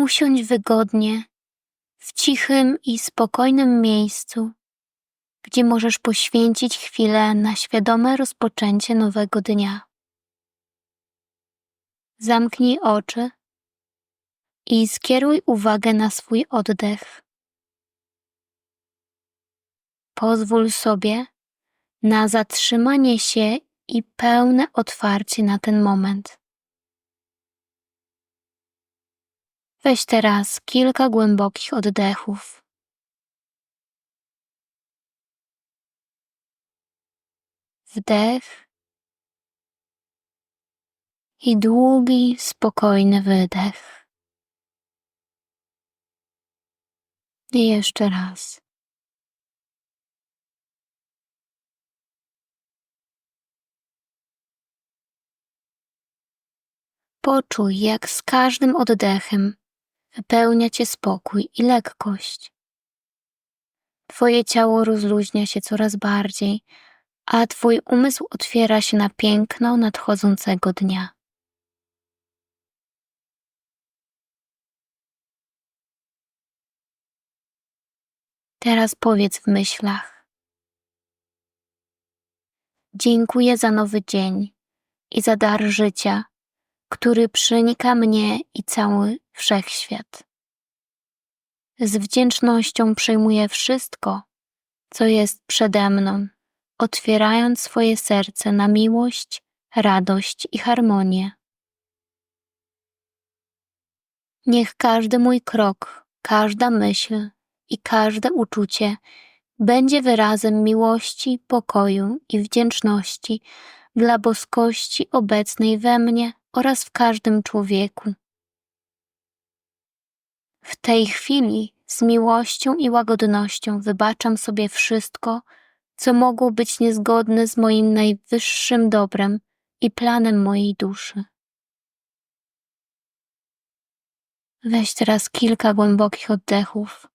Usiądź wygodnie, w cichym i spokojnym miejscu, gdzie możesz poświęcić chwilę na świadome rozpoczęcie nowego dnia. Zamknij oczy i skieruj uwagę na swój oddech. Pozwól sobie na zatrzymanie się i pełne otwarcie na ten moment. Weź teraz kilka głębokich oddechów. Wdech i długi, spokojny wydech. I jeszcze raz. Poczuj, jak z każdym oddechem wypełnia cię spokój i lekkość. Twoje ciało rozluźnia się coraz bardziej, a Twój umysł otwiera się na piękno nadchodzącego dnia. Teraz powiedz w myślach: Dziękuję za nowy dzień i za dar życia, który przenika mnie i cały wszechświat. Z wdzięcznością przyjmuję wszystko, co jest przede mną, otwierając swoje serce na miłość, radość i harmonię. Niech każdy mój krok, każda myśl i każde uczucie będzie wyrazem miłości, pokoju i wdzięczności dla boskości obecnej we mnie oraz w każdym człowieku. W tej chwili z miłością i łagodnością wybaczam sobie wszystko, co mogło być niezgodne z moim najwyższym dobrem i planem mojej duszy. Weź teraz kilka głębokich oddechów.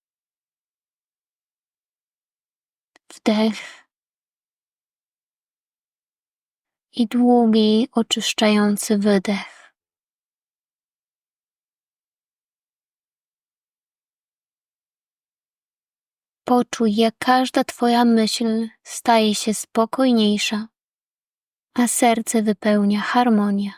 Wdech i długi, oczyszczający wydech. Poczuj, jak każda Twoja myśl staje się spokojniejsza, a serce wypełnia harmonia.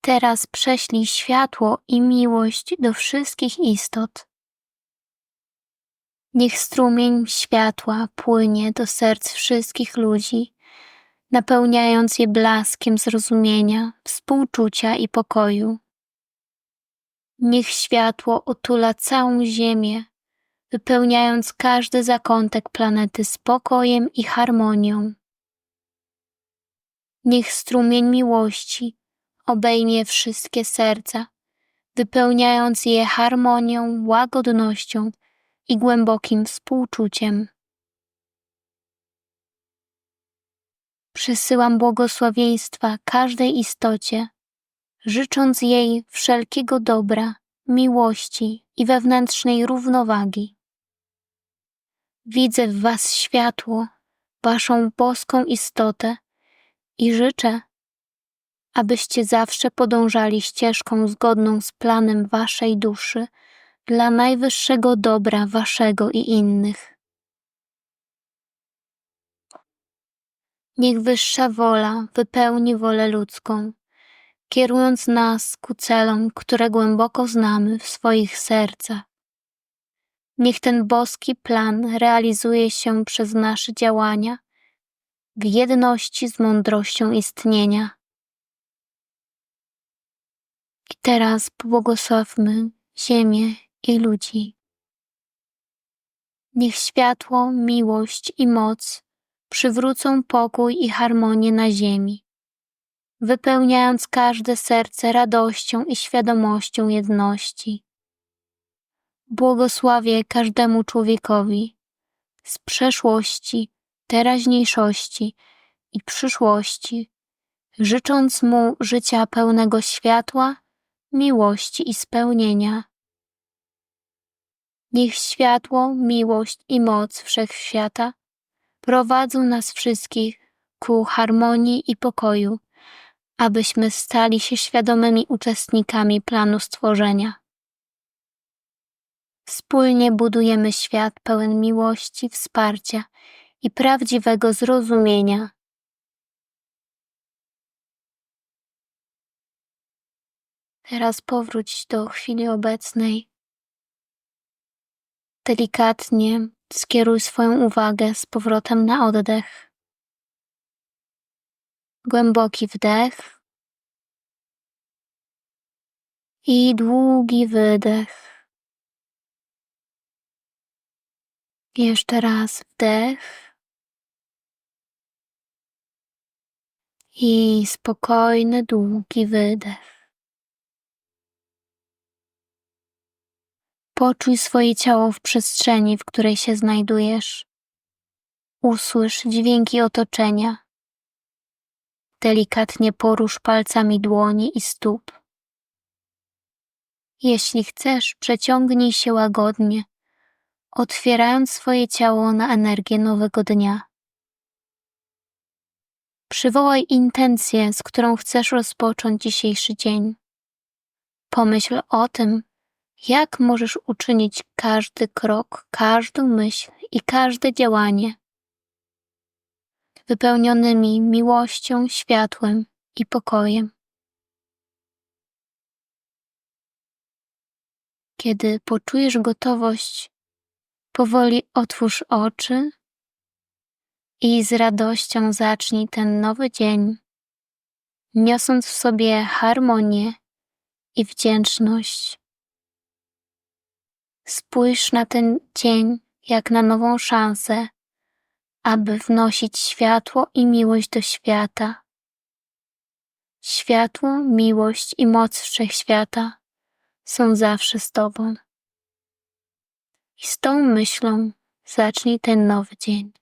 Teraz prześlij światło i miłość do wszystkich istot. Niech strumień światła płynie do serc wszystkich ludzi, napełniając je blaskiem zrozumienia, współczucia i pokoju. Niech światło otula całą Ziemię, wypełniając każdy zakątek planety spokojem i harmonią. Niech strumień miłości obejmie wszystkie serca, wypełniając je harmonią, łagodnością i głębokim współczuciem. Przysyłam błogosławieństwa każdej istocie, życząc jej wszelkiego dobra, miłości i wewnętrznej równowagi. Widzę w Was światło, Waszą boską istotę i życzę, abyście zawsze podążali ścieżką zgodną z planem Waszej duszy dla najwyższego dobra Waszego i innych. Niech wyższa wola wypełni wolę ludzką kierując nas ku celom, które głęboko znamy w swoich sercach. Niech ten boski plan realizuje się przez nasze działania w jedności z mądrością istnienia. I teraz pobłogosławmy Ziemię i ludzi. Niech światło, miłość i moc przywrócą pokój i harmonię na Ziemi wypełniając każde serce radością i świadomością jedności. Błogosławię każdemu człowiekowi z przeszłości, teraźniejszości i przyszłości, życząc mu życia pełnego światła, miłości i spełnienia. Niech światło, miłość i moc wszechświata prowadzą nas wszystkich ku harmonii i pokoju abyśmy stali się świadomymi uczestnikami planu stworzenia. Wspólnie budujemy świat pełen miłości, wsparcia i prawdziwego zrozumienia. Teraz powróć do chwili obecnej. Delikatnie skieruj swoją uwagę z powrotem na oddech. Głęboki wdech i długi wydech. Jeszcze raz wdech i spokojny, długi wydech. Poczuj swoje ciało w przestrzeni, w której się znajdujesz. Usłysz dźwięki otoczenia. Delikatnie porusz palcami dłoni i stóp. Jeśli chcesz, przeciągnij się łagodnie, otwierając swoje ciało na energię nowego dnia. Przywołaj intencję, z którą chcesz rozpocząć dzisiejszy dzień. Pomyśl o tym, jak możesz uczynić każdy krok, każdą myśl i każde działanie wypełnionymi miłością, światłem i pokojem. Kiedy poczujesz gotowość, powoli otwórz oczy i z radością zacznij ten nowy dzień, niosąc w sobie harmonię i wdzięczność. Spójrz na ten dzień jak na nową szansę, aby wnosić światło i miłość do świata. Światło, miłość i moc wszechświata są zawsze z Tobą. I z tą myślą zacznij ten nowy dzień.